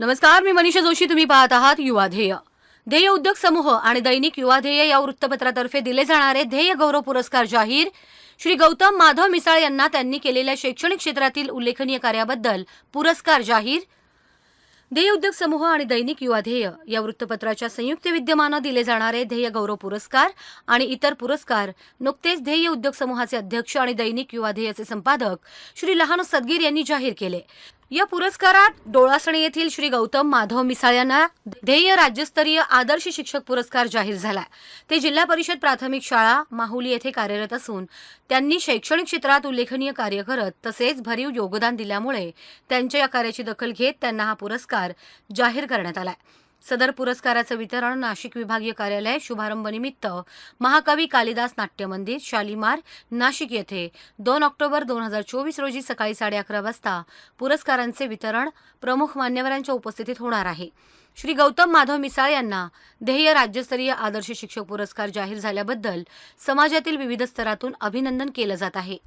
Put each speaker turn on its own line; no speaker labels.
नमस्कार मी मनीषा जोशी. तुम्ही पाहत आहात युवा ध्येय ध्येय उद्योग समूह आणि दैनिक युवा ध्येय या वृत्तपत्रातर्फे दिले जाणारे ध्येय गौरव पुरस्कार जाहीर. श्री गौतम माधव मिसाळ यांना त्यांनी केलेल्या शैक्षणिक क्षेत्रातील उल्लेखनीय कार्याबद्दल पुरस्कार जाहीर. ध्येय उद्योग समूह आणि दैनिक युवा ध्येय या वृत्तपत्राच्या संयुक्त विद्यमानं दिले जाणारे ध्येय गौरव पुरस्कार आणि इतर पुरस्कार नुकतेच ध्येय उद्योग समूहाचे अध्यक्ष आणि दैनिक युवा ध्येयचे संपादक श्री लहान सदगीर यांनी जाहीर केले. या पुरस्कारात डोळासणे येथील श्री गौतम माधव मिसाळ यांना ध्येय राज्यस्तरीय आदर्श शिक्षक पुरस्कार जाहीर झाला. ते जिल्हा परिषद प्राथमिक शाळा माहुली येथे कार्यरत असून त्यांनी शैक्षणिक क्षेत्रात उल्लेखनीय कार्य करत तसेच भरीव योगदान दिल्यामुळे त्यांच्या या कार्याची दखल घेत त्यांना हा पुरस्कार जाहीर करण्यात आला आहे. सदर पुरस्काराचं वितरण नाशिक विभागीय कार्यालय शुभारंभनिमित्त महाकवी कालिदास नाट्य मंदिर शालिमार नाशिक येथे. दोन ऑक्टोबर दोन हजार चोवीस रोजी सकाळी साडे अकरा वाजता पुरस्कारांचे वितरण प्रमुख मान्यवरांच्या उपस्थितीत होणार आहे. श्री गौतम माधव मिसाळ यांना ध्येय राज्यस्तरीय आदर्श शिक्षक पुरस्कार जाहीर झाल्याबद्दल समाजातील विविध स्तरातून अभिनंदन केलं जात आहे.